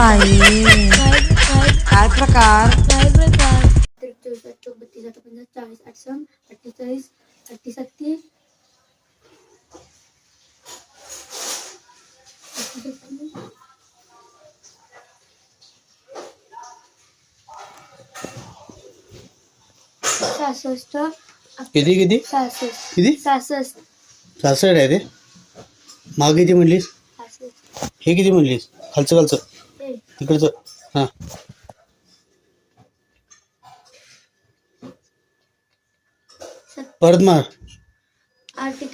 काय काय प्रकार? काय प्रकार अठ्ठेचाळीस बत्तीस अठ्ठेचाळीस चाळीस आठसम अठ्ठेचाळीस अठ्ठेसत्ती सहासष्ट. किती किती? सहासष्ट. किती? सहासष्ट. सासष्ट आहे ते. माग किती म्हणलीस सहासष्ट. हे किती म्हणलीस खालचं खालचं. तिकडचं हां. सत परत मार.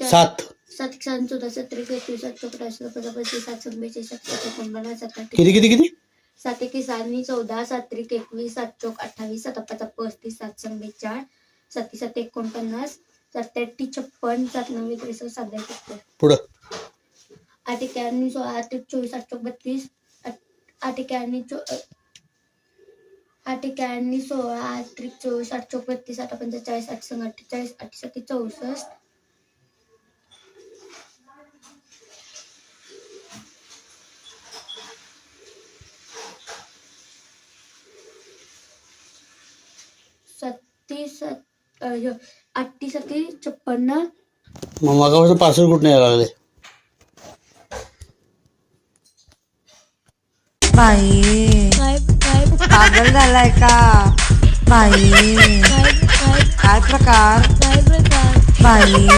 सात. सात चौदा सत्तर एकवीस सात चौदा पस्तीस सात चौवेचाळीस सात सात एकोणपन्नास सात आठ किती किती किती? सात एकवीस आणि चौदा सात त्रिक एकवीस सात चौक अठ्ठावीस सात पाच पस्तीस सात चव्वेचाळीस सात सात एकोणपन्नास. सात अठ्ठी छप्पन सात नव्वे त्रेसष्ट सात पुढं. आठ एक्याण्णव सोळा आठ एक चोवीस आठ चौक बत्तीस. आठ- आठ एक्याण्णव चो आठ एक्याण्णव सोळा आठ त्रिक चोवीस आठ चौक बत्तीस आठ पंचेचाळीस आठ संग अठ्ठेचाळीस आठ सत्ती चौसष्ट सत्ती सत सत्ती छप्पन्न मग मागापासून पार्सल कुठं यायला लागले बाई. पागल झालाय का? बाई. काय काय प्रकार काय प्रकार? बाई.